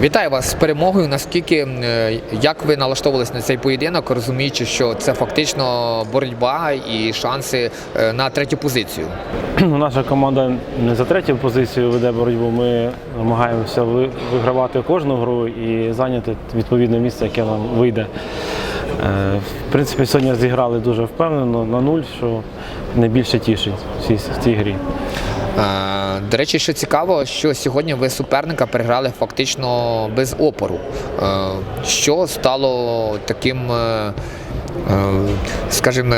Вітаю вас з перемогою. Наскільки е, як ви налаштовувалися на цей поєдинок, розуміючи, що це фактично боротьба і шанси е, на третю позицію? Ну, Наша команда не за третю позицію веде боротьбу. Ми намагаємося вигравати кожну гру і зайняти відповідне місце, яке нам вийде. Е, В принципі, сьогодні зіграли дуже впевнено на нуль, що найбільше тішить в цій грі. Е, До речі, що цікаво, що сьогодні ви суперника переграли фактично без опору. Е, Що стало таким, е, скажімо,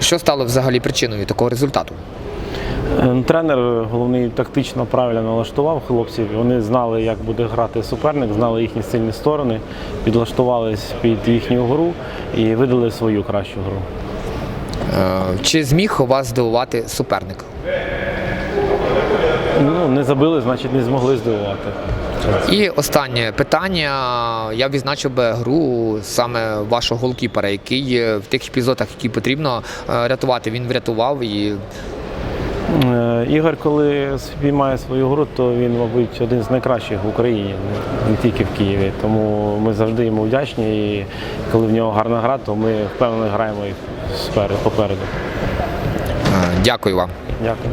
що стало взагалі причиною такого результату? Тренер головний тактично правильно налаштував хлопців. Вони знали, як буде грати суперник, знали їхні сильні сторони, підлаштувались під їхню гру і видали свою кращу гру. Е, Чи зміг вас здивувати суперник? Ну, не забили, значить не змогли здивувати. І останнє питання. Я відзначив би гру саме вашого голкіпера, який е, в тих епізодах, які потрібно е, рятувати, він врятував і Ігор, коли спіймає свою гру, то він, мабуть, один з найкращих в Україні, не- не тільки в Києві. Тому ми завжди йому вдячні. І коли в нього гарна гра, то ми впевнено граємо і спереду, попереду. е, дякую вам. Дякую.